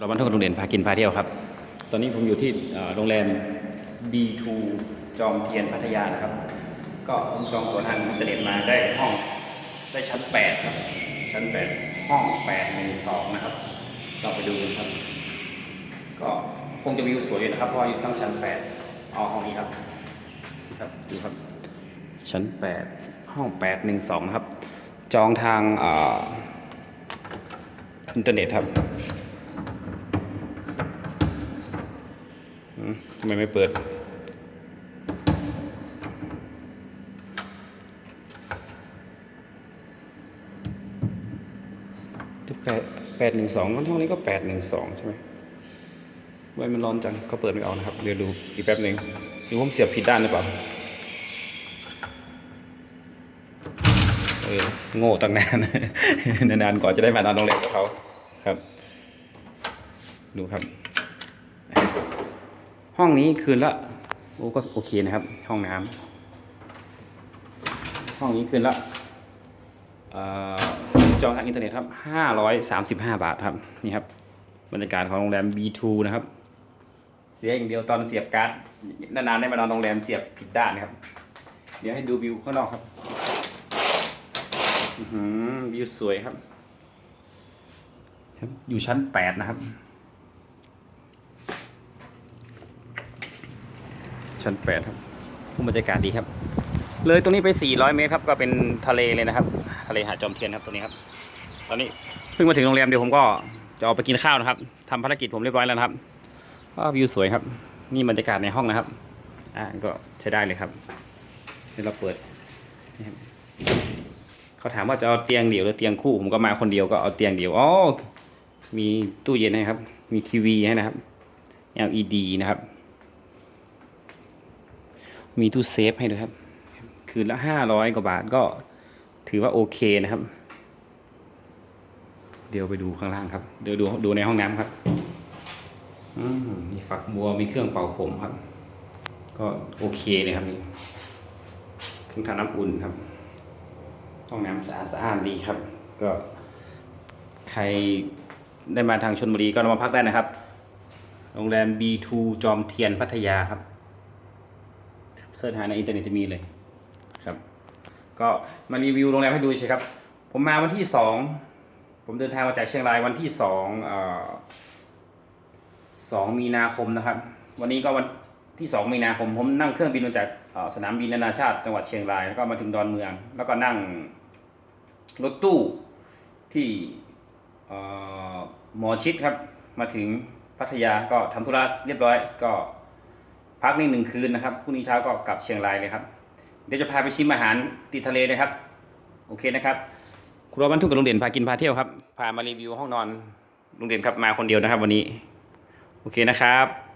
เราบันทึกโรงเรียนพากินพาเที่ยวครับ ตอนนี้ผมอยู่ที่โรงแรม B2 จอมเทียนพัทยานะครับ ก็ผมจองตัวทางอินเทอร์เน็ตมาได้ห้องได้ชั้น 8 ครับ ชั้น 8 ห้อง8 1 2นะครับ เราไปดูกันครับ ก็คงจะวิวสวยอยู่นะครับ เพราะอยู่ตั้งชั้น 8เอาห้องนี้ครับ ครับดูครับ ชั้น 8 ห้อง812นะครับ จองทางออินเทอร์เน็ตครับ ทำไมไม่เปิด แปดแปดหนึ่งสองห้องนี้ก็แปดหนึ่งสองใช่ไหมไว้มันร้อนจังก็เปิดไม่ออกนะครับ เดี๋ยวดูอีกแป๊บหนึ่งหรือผมเสียบผิดด้านหรือเปล่า เออ โง่ตั้งนานนานๆกว่อนจะได้มานอนโรงแรมกับเขาครับ ดูครับ ห้องนี้คืนละโอ้ก็โอเคนะครับ ห้องน้ำห้องนี้คืนละออจองทางอินเทอร์เน็ตครับ 535 บาทครับ นี่ครับ บรรยากาศของโรงแรม B2 นะครับ เสียอย่างเดียวตอนเสียบการ์ดนานๆได้มานอนโรงแรมเสียบผิดด้านนะครับ เดี๋ยวให้ดูวิวข้างนอกครับวิวสวยครับครับอยู่ชั้น 8 นะครับ ชั้นแปดครับผู้บรรยากาศดีครับ เลยตรงนี้ไป 400 เมตรครับ ก็เป็นทะเลเลยนะครับ ทะเลหาดจอมเทียนครับตรงนี้ครับ ตอนนี้เพิ่งมาถึงโรงแรมเดี๋ยวผมก็จะออกไปกินข้าวนะครับทำภารกิจผมเรียบร้อยแล้วครับก็วิวสวยครับ นี่บรรยากาศในห้องนะครับ อ่าก็ใช้ได้เลยครับเดี๋ยวเราเปิดเขาถามว่าจะเอาเตียงเดี่ยวหรือเตียงคู่ ผมก็มาคนเดียวก็เอาเตียงเดี่ยวอ๋อมีตู้เย็นให้ครับ มีทีวีให้นะครับ LED นะครับ มีตู้เซฟให้ด้วยครับ คืนละห้าร้อยกว่าบาทก็ถือว่าโอเคนะครับ เดี๋ยวไปดูข้างล่างครับ เดี๋ยวดูดูในห้องน้ำครับอืมมีฝักบัวมีเครื่องเป่าผมครับ ก็โอเคเลยครับนี่เครื่องทำน้ำอุ่นครับ ห้องน้ำสะอาดสะอาดดีครับ ก็ใครได้มาทางชนบุรีก็มาพักได้นะครับ โรงแรม B2 จอมเทียนพัทยาครับ เสิร์ชหาในอินเทอร์เน็ตจะมีเลยครับ ก็มารีวิวโรงแรมให้ดูใช่ครับ ผมมาวันที่สองผมเดินทางมาจากเชียงรายวันที่สองเอ่อสองมีนาคมนะครับ วันนี้ก็วันที่สองมีนาคม ผมนั่งเครื่องบินมาจากสนามบินนานาชาติจังหวัดเชียงรายแล้วก็มาถึงดอนเมือง แล้วก็นั่งรถตู้ที่หมอชิดครับ มาถึงพัทยาก็ทำธุระเรียบร้อยก็ พักนี่หนึ่งคืนนะครับพรุ่งนี้เช้าก็กลับเชียงรายเลยครับ เดี๋ยวจะพาไปชิมอาหารติดทะเลเลยครับ โอเคนะครับครัวบ้านทุ่งกับลุงเด่นพากินพาเที่ยวครับ พามารีวิวห้องนอนลุงเด่นครับมาคนเดียวนะครับ วันนี้ โอเคนะครับ